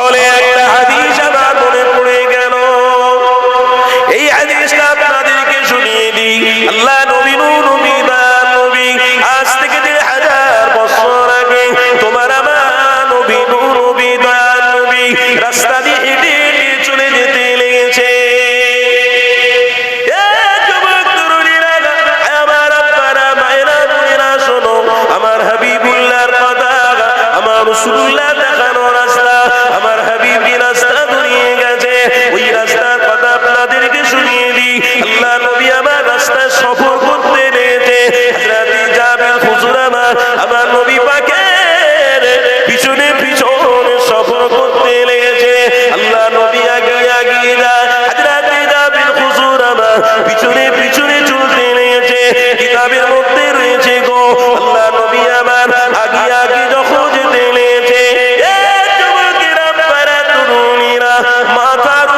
Holy. মাথার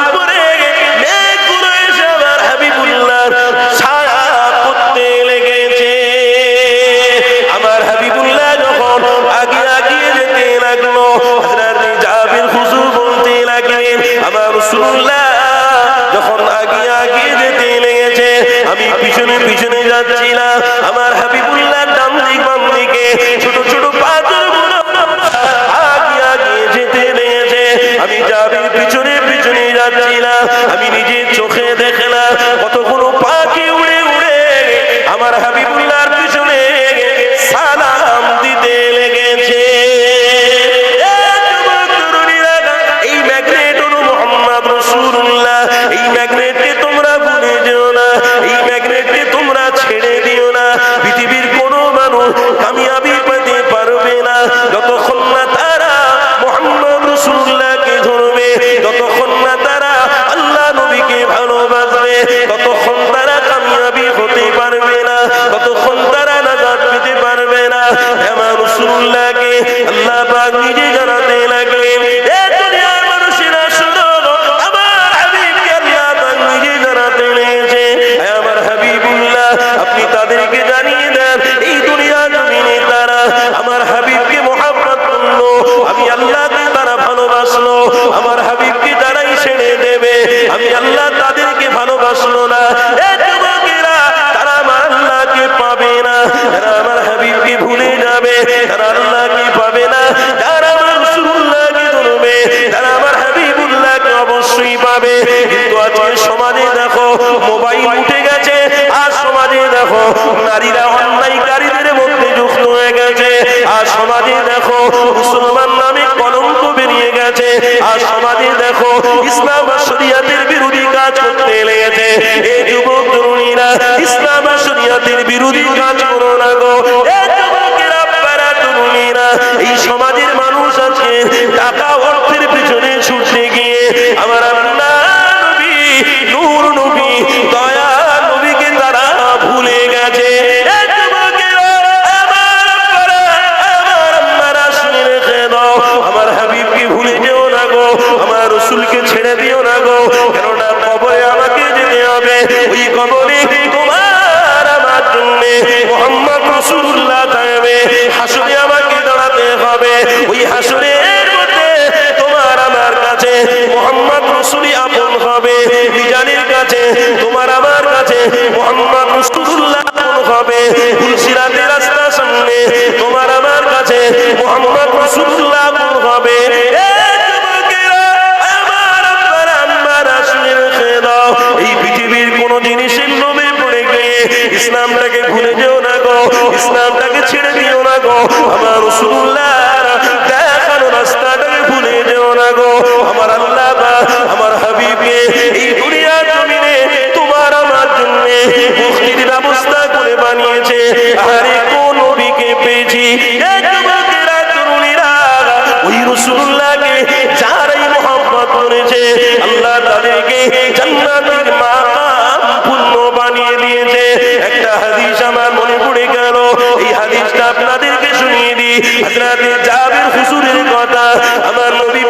আমি নিজের চোখে রাসূলুল্লাহকে আল্লাহ পাক নিজে জানাতে লাগলেন তাদেরকে জানিয়ে দেন দুনিয়া তারা আমার হাবিবকে মোহাম্মত করল, আমি তারা ভালোবাসলো, আমার হাবিবকে তারাই ছেড়ে দেবে, আমি আল্লাহ ইসলাম আর শরিয়াতের বিরোধী কাজ করতে লেগেছে। এই যুবক, তরুণীরা ইসলাম আর শরিয়াতের বিরোধী কাজ আমার রসুল্লাহ দেখানো রাস্তাটাকে ভুলে যেও না গো। আমার আল্লাহ, আমার হাবিবকে এই দুনিয়া জমিনে তোমার আমার জন্য মুক্তির ব্যবস্থা করে বানিয়েছে। আরে কোন নবীকে পেয়েছি? যুবকেরা যারাই মোহাম্মত করেছে, আল্লাহ তাদেরকে জান্নাতের হযরত জাবির হুজুরের কথা আমার নবী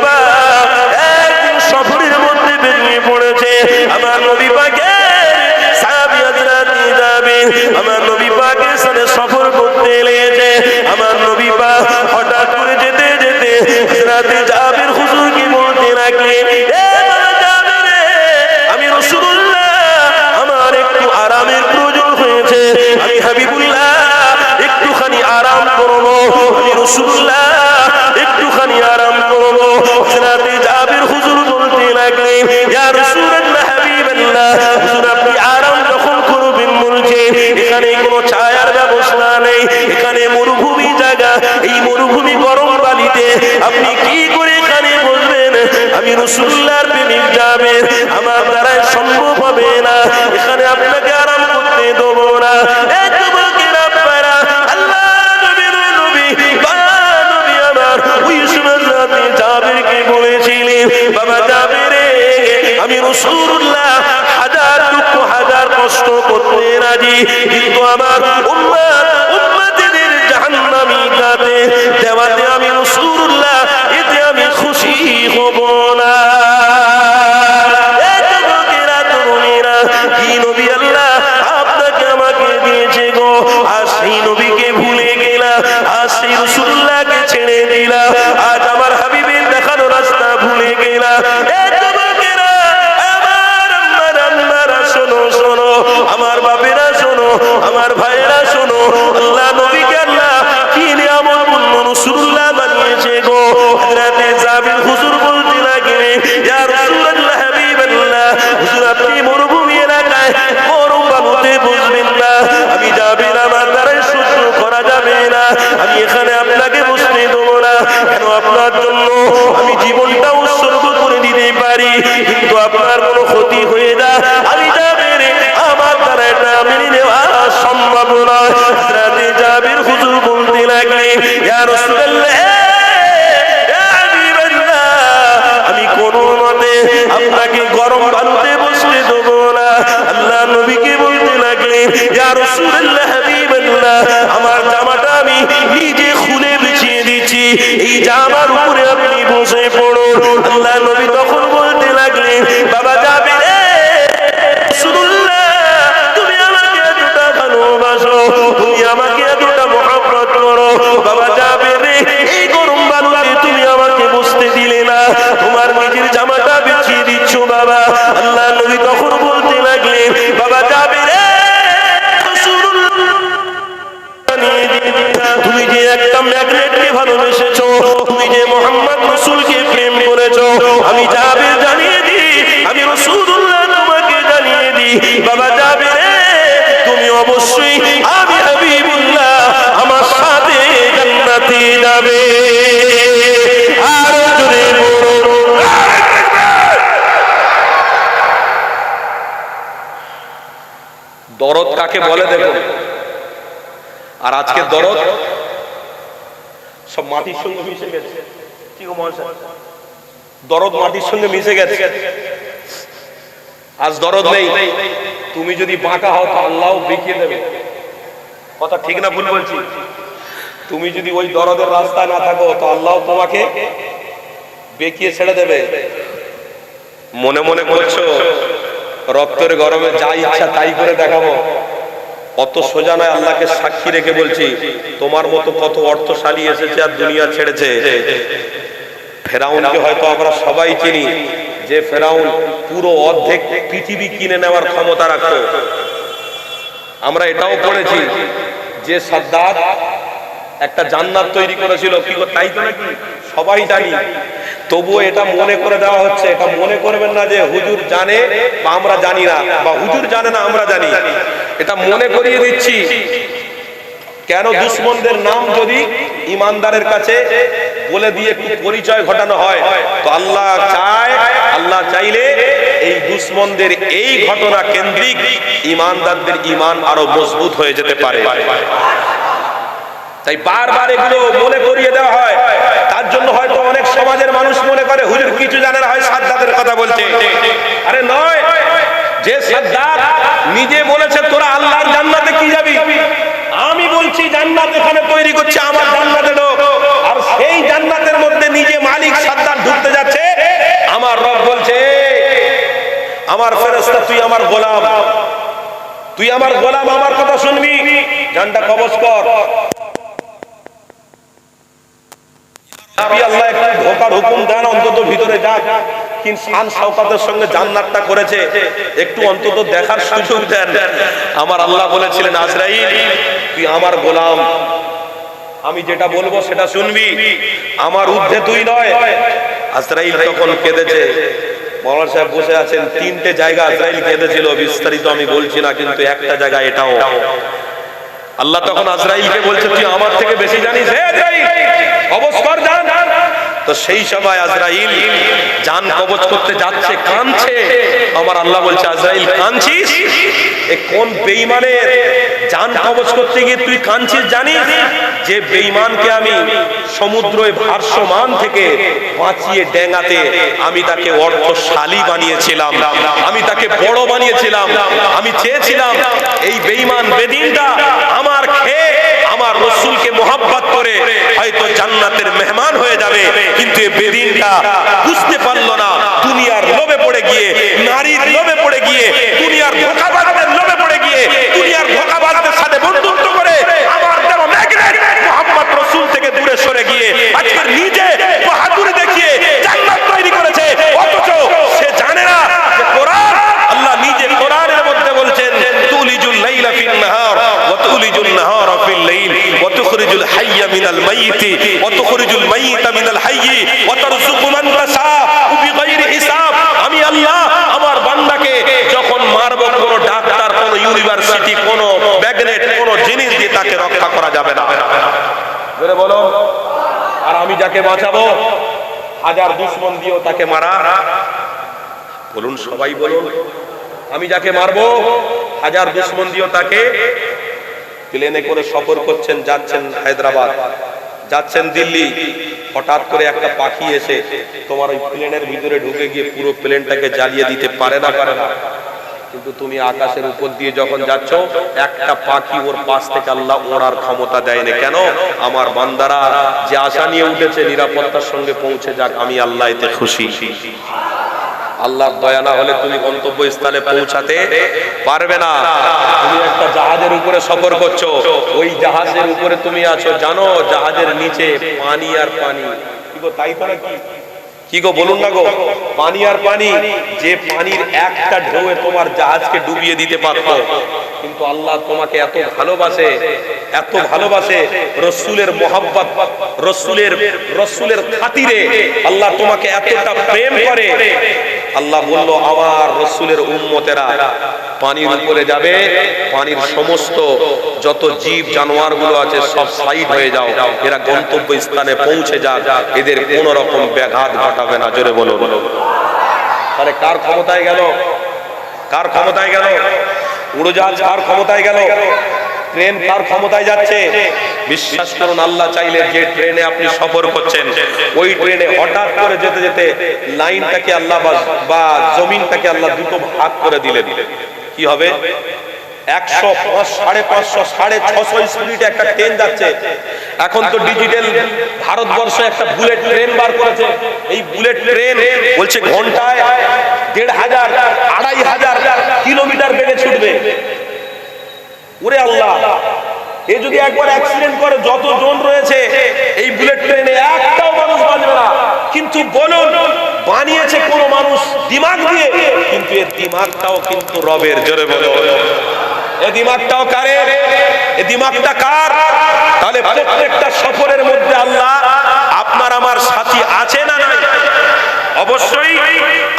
আপনি কি করে এখানে বলবেন? আমি রসুল্লার প্রেমিক যাবেন আমার দ্বারা সম্ভব হবে না। এখানে আপনাকে আরাম করতে দেবো না। আল্লাহ নবীর আমি এখানে আপনাকে বসতে দেবো না। কেন আপনার জন্য আমি জীবনটা উৎসর্গ করে দিতে পারি কিন্তু আপনার কোনো ক্ষতি হয়ে যা আমি জাবির আমার দ্বারা এটা মেনে নেওয়া সম্ভব নয়। জাবির হুজুর বলতে লাগলেন ইয়া রাসূলুল্লাহ ইয়া হাবিবাল্লাহ, আমি কোন মতে আপনাকে গরম বালুতে বসতে দেবো না। আল্লাহ নবীকে বলতে লাগলেন ইয়া রাসূলুল্লাহ হাবিবাল্লাহ জামার উপরে আপনি বসে পড়ুন। আল্লাহ ভালোবেসেছো তুমি যে মোহাম্মদ রসুলকে প্রেম করেছ আমি যাবে জানিয়ে দি আমি রসুল্লাহ তোমাকে জানিয়ে দি বাবা যাবে তুমি অবশ্যই আমি হাবিবুল্লাহ আমার সাথে জান্নাতে যাবে। আর জোরে দরদ কাকে বলে দেখো আর আজকে দরদ সব মাটির সঙ্গে মিশে গেছে। কি গো মহাশয়? দরদ মাটির সঙ্গে মিশে গেছে। আজ দরদ নেই। তুমি যদি বাঁকা হও তো আল্লাহ বেঁকিয়ে দেবে। কথা ঠিক না ভুল বলছি। তুমি যদি ওই দরদের রাস্তায় না থাকো তো আল্লাহ তোমাকে বেঁকিয়ে ছেড়ে দেবে। মনে মনে করছ রক্তের গরমে যা ইচ্ছা তাই করে দেখাবো। অত সোজা নয়, আল্লাহকে সাক্ষী রেখে বলছি, তোমার মতো কত অর্থশালী এসেছে আর দুনিয়া ছেড়েছে। ফেরাউনকে হয়তো আমরা সবাই চিনি, যে ফেরাউন পুরো অর্ধেক পৃথিবী কিনে নেওয়ার ক্ষমতা রাখতো। আমরা এটাও পড়েছি যে সাদ্দাত একটা জান্নাত তৈরি করেছিল, কি তাই তো নাকি? সবাই জানি। তবুও এটা মনে করে দেওয়া হচ্ছে, এটা মনে করবেন না যে হুজুর জানে বা আমরা জানি না, বা হুজুর জানে না, আমরা জানি। এটা মনে করিয়ে দিচ্ছি। কেন দুশ্মনদের নাম যদি ইমানদারের কাছে বলে দিয়ে একটু পরিচয় ঘটানো হয়, তো আল্লাহ চায়, আল্লাহ চাইলে এই দুশ্মনদের এই ঘটনা কেন্দ্রিক ইমানদারদের ইমান আরও মজবুত হয়ে যেতে পারে। তাই বারবার এগুলো মনে করিয়ে দেওয়া হয়। জন্য হয়তো অনেক সমাজের মানুষ মনে করে, হুজুর, কিছু জানে না হয় সাদ্দাতের কথা বলছে। আরে নয়, যে সাদ্দাত নিজে বলেছে, তোরা আল্লাহর জান্নাতে কি যাবি? আমি বলছি, জান্নাত এখানে তৈরি করছে আমার জান্নাতে লোক। আর সেই জান্নাতের মধ্যে নিজে মালিক সাদ্দাত ঢুকতে যাচ্ছে। আমার রব বলছে, আমার ফেরেশতা, তুই আমার গোলাম। তুই আমার গোলাম, আমার কথা শুনবি। জানটা কবজ কর। আমি যেটা বলব সেটা শুনবি। আমার ঊর্ধ্বে তুই নয়। আজরাইল তখন কেঁদেছে। সাহেব বসে আছেন। তিনটে জায়গা আজরাইল কেঁদেছিল। বিস্তারিত আমি বলছি না, কিন্তু একটা জায়গা এটাও। আল্লাহ তখন আজরাইলকে বলছে তুই আমার থেকে বেশি জানিস? অবস্কর জান তো সেই সময় আজরাইল জান কবজ করতে যাচ্ছে, কাঁদছে। আমার আল্লাহ বলছে, আজরাইল, কাঁদছিস? এ কোন বেঈমানের জান কবজ করতে গিয়ে তুই কাঁদছিস জানিস? যে বেঈমানকে আমি সমুদ্রে ভারসমান থেকে বাঁচিয়ে ডেঙ্গাতে আমি তাকে অর্থশালী বানিয়েছিলাম, আমি তাকে বড় বানিয়েছিলাম, আমি চেয়েছিলাম, এই বেঈমান বেদিনটা আমার খেয়ে আমার রসুলকে মোহাব্বত করে হয়তো জান্নাতের মেহমান হয়ে যাবে। কিন্তু বেদিনটা বুঝতে পারল না। দুনিয়ার লোভে পড়ে গিয়ে, নারীর লোভে পড়ে গিয়ে, দুনিয়ার ধোকাবাজদের লোভে পড়ে গিয়ে, দুনিয়ার ধোকাবাজদের সাথে বন্ধুত্ব করে আমার ম্যাগনেট মোহাম্মদ রসুল থেকে দূরে সরে গিয়ে আজকে নিজে বাহাদুরি দেখিয়ে জান্নাত তৈরি করেছে অথচ সে জানে না যে কোরআন আল্লাহ নিজে কোরআনের মধ্যে বলছেন তুলিজুল লাইলা ফিন নাহার ওয়া তুলিজুল নাহারা ফিল লাইল ওয়া তুখরিজুল হাইয়া মিনাল মাইয়িতি ওয়া তুখরিজুল মাইয়িতা মিনাল হাইয়ি ওয়া তারযুকু মান তাশা বিগাইরি হিসাব আমি আল্লাহ আমার বান্দাকে যখন মারব কোন ডাক্তার কোন ইউনিভার্সিটি কোন ম্যাগনেট কোন জিনিস দিয়ে তাকে রক্ষা করা যাবে না জোরে বলো আর আমি যাকে বাঁচাবো। হাজার দুশ্মন দিয়েও তাকে মারা। বলুন, সবাই বলুন, আমি যাকে মারবো, হাজার দুশ্মন দিয়েও তাকে। প্লেনে করে সফর করছেন, যাচ্ছেন হায়দ্রাবাদ। যাচ্ছেন দিল্লি। হঠাৎ করে একটা পাখি এসে তোমার ওই প্লেনের ভিতরে ঢুকে গিয়ে পুরো প্লেনটাকে জ্বালিয়ে দিতে পারে না পারে না। কিন্তু তুমি আকাশের উপর দিয়ে যখন যাচ্ছ, একটা পাখি ওর পাশ থেকে আল্লাহ ওড়ার ক্ষমতা দেয়নি কেন? আমার বান্দারা যে আশা নিয়ে উঠেছে, নিরাপত্তার সঙ্গে পৌঁছে যাক, আমি আল্লাহ এতে খুশি। আল্লাহর দয়া না হলে তুমি গন্তব্য স্থানে পৌঁছাতে পারবে না। তুমি একটা জাহাজের উপরে সফর করছ। ওই জাহাজের উপরে তুমি আছো, জানো, জাহাজের নিচে পানি আর পানি। তাই তো নাকি? কি গো, বলুন না গো? পানি আর পানি, যে পানির একটা ঢেউয়ে তোমার জাহাজকে ডুবিয়ে দিতে পারত। কিন্তু আল্লাহ তোমাকে এত ভালোবাসে এত ভালোবাসে রসুলের মোহাব্বত, রসুলের রসুলের খাতিরে আল্লাহ তোমাকে এতটা প্রেম করে আল্লাহ বলল, আমার রসুলের উম্মতেরা পানির উপরে যাবে, পানির সমস্ত যত জীব জানোয়ারগুলো আছে সব সাইড হয়ে যাও। এরা গন্তব্য স্থানে পৌঁছে যাক, এদের কোন রকম ব্যাঘাত ঘটাবে না। জোরে বলো তাহলে কার ক্ষমতায় গেল? কার ক্ষমতায় গেল? উড়োজাহাজ কার ক্ষমতায় গেল? ট্রেন কার ক্ষমতায় যাচ্ছে। বিশ্বাস করুন, আল্লাহ চাইলে যে ট্রেনে আপনি সফর করছেন, ওই ট্রেনে হঠাৎ করে যেতে যেতে লাইনটাকে আল্লাহ বা- জমিনটাকে আল্লাহ দুটো ভাগ করে দিলেন। কি হবে? একশো সাড়ে পাঁচশো, সাড়ে ছশো একটা ট্রেন যাচ্ছে। এখন তো ডিজিটাল ভারতবর্ষ একটা বুলেট বার করেছে। এই বুলেট বলছে ঘন্টায় দেড় হাজার, আড়াই হাজার কিলোমিটার বেগে ছুটবে। ওরে আল্লাহ, এ যদি একবার অ্যাক্সিডেন্ট করে, যত জন রয়েছে, এই বুলেট ট্রেনে একটাও মানুষ বাঁচবে না। কিন্তু বলুন, বানিয়েছে কোন মানুষ দিমাগ দিয়ে? কিন্তু এর দিমাগটাও কিন্তু রবের। জোরে বলে এ দিমাগটাও কারের এ দিমাগটা কার? তাহলে প্রত্যেকটা সফরের মধ্যে আল্লাহ, আপনার আমার সাথী আছে না নাই? অবশ্যই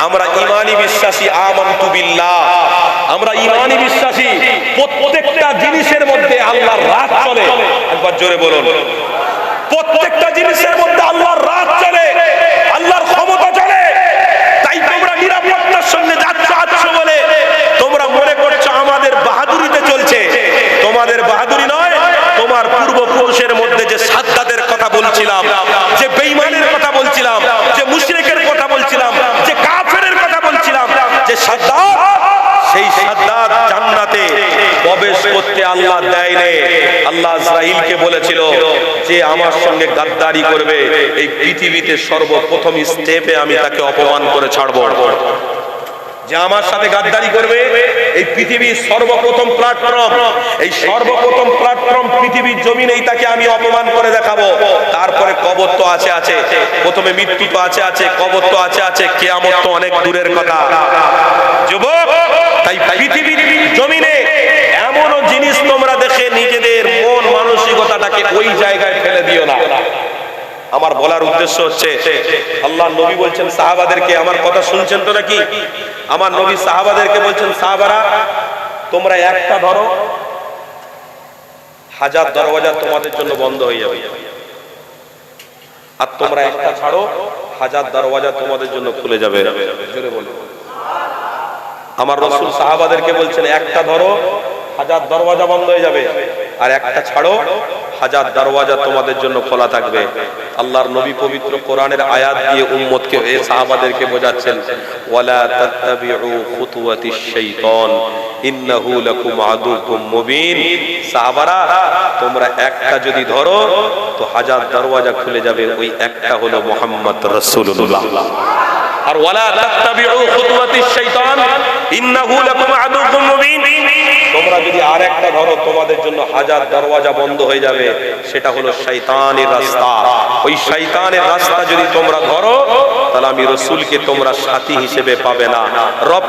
আমরা ইমানি বিশ্বাসী, আমন্তু বিল্লাহ। আমরা ইমানি বিশ্বাসী, প্রত্যেকটা জিনিসের মধ্যে আল্লাহর রাত চলে। একবার জোরে বলুন। প্রত্যেকটা জিনিসের মধ্যে আল্লাহর রাত চলে, আল্লাহর ক্ষমতা চলে তাই তোমরা নিরাপত্তার সঙ্গে যাচ্ছ আচ্ছ বলে তোমরা মনে করছ আমাদের বাহাদুরিতে চলছে তোমাদের বাহাদুরি নয় তোমার পূর্বপুরুষের মধ্যে যে সাদ্দাদের কথা বলছিলাম যে বেঈমানের কথা বলছিলাম যে মুশরিকের কথা বলছিলাম যে কাফেরের কথা বলছিলাম যে সাদ্দাত সেই সাদ্দাত জান্নাতে প্রবেশ করতে আল্লাহ দেয় নে আল্লাহ ইসরাইলকে বলেছিল যে আমার সঙ্গে গাদ্দারি করবে। এই পৃথিবীতে সর্বপ্রথম স্টেপে আমি তাকে অপমান করে ছাড়বো। যে আমার সাথে গাদ্দারি করবে, এই পৃথিবীর সর্বপ্রথম প্ল্যাটফর্ম এই সর্বপ্রথম প্ল্যাটফর্ম পৃথিবীর জমিনেই তাকে আমি অপমান করে দেখাবো। তারপরে কবর তো আছে আছে। প্রথমে মৃত্যু তো আছে আছে। কবর তো আছে আছে। কেয়ামত তো অনেক দূরের কথা। যুবক, তাই পৃথিবীর জমিনে এমনও জিনিস তোমরা দেখে নিজেদের মন মানসিকতাটাকে ওই জায়গায় ফেলে দিও না। আমার বলার উদ্দেশ্য হচ্ছে, আল্লাহ নবী বলছেন, সাহাবাদেরকে আমার কথা শুনছেন তো নাকি? আমার নবী সাহাবাদেরকে বলছেন, সাহাবারা, তোমরা একটা ধরো, হাজার দরওয়াজা তোমাদের জন্য বন্ধ হয়ে যাবে। আর তোমরা একটা ছাড়ো, হাজার দরওয়াজা তোমাদের জন্য খুলে যাবে। আমার রসুল সাহাবাদেরকে বলছেন, একটা ধরো, হাজার দরওয়াজা বন্ধ হয়ে যাবে। আর একটা ছাড়ো হাজার দরওয়াজা তোমাদের জন্য খোলা থাকবে। আল্লাহর নবী পবিত্র কোরআনের আয়াত দিয়ে উম্মতকে এ সাহাবাদেরকে বোঝাচ্ছেন, ওয়ালা তাত্তাবিউ খুতুওয়াতিশ শাইতান, ইন্নাহু লাকুম আদুকুম মুবিন। সাহাবারা, তোমরা একটা যদি ধরো, তো হাজার দরওয়াজা খুলে যাবে, ওই একটা হলো মুহাম্মদ রাসূলুল্লাহ। আর ওয়ালা তাত্তাবিউ খুতুওয়াতিশ শাইতান, ইন্নাহু লাকুম আদুকুম মুবিন। তোমরা যদি আরেকটা ধরো, তোমাদের জন্য হাজার দরওয়াজা বন্ধ হয়ে যাবে, সেটা হলো শয়তানের রাস্তা। ওই শয়তানের রাস্তা যদি তোমরা ধরো, তাহলে আমি রসুলকে তোমরা সাথী হিসেবে পাবে না। রব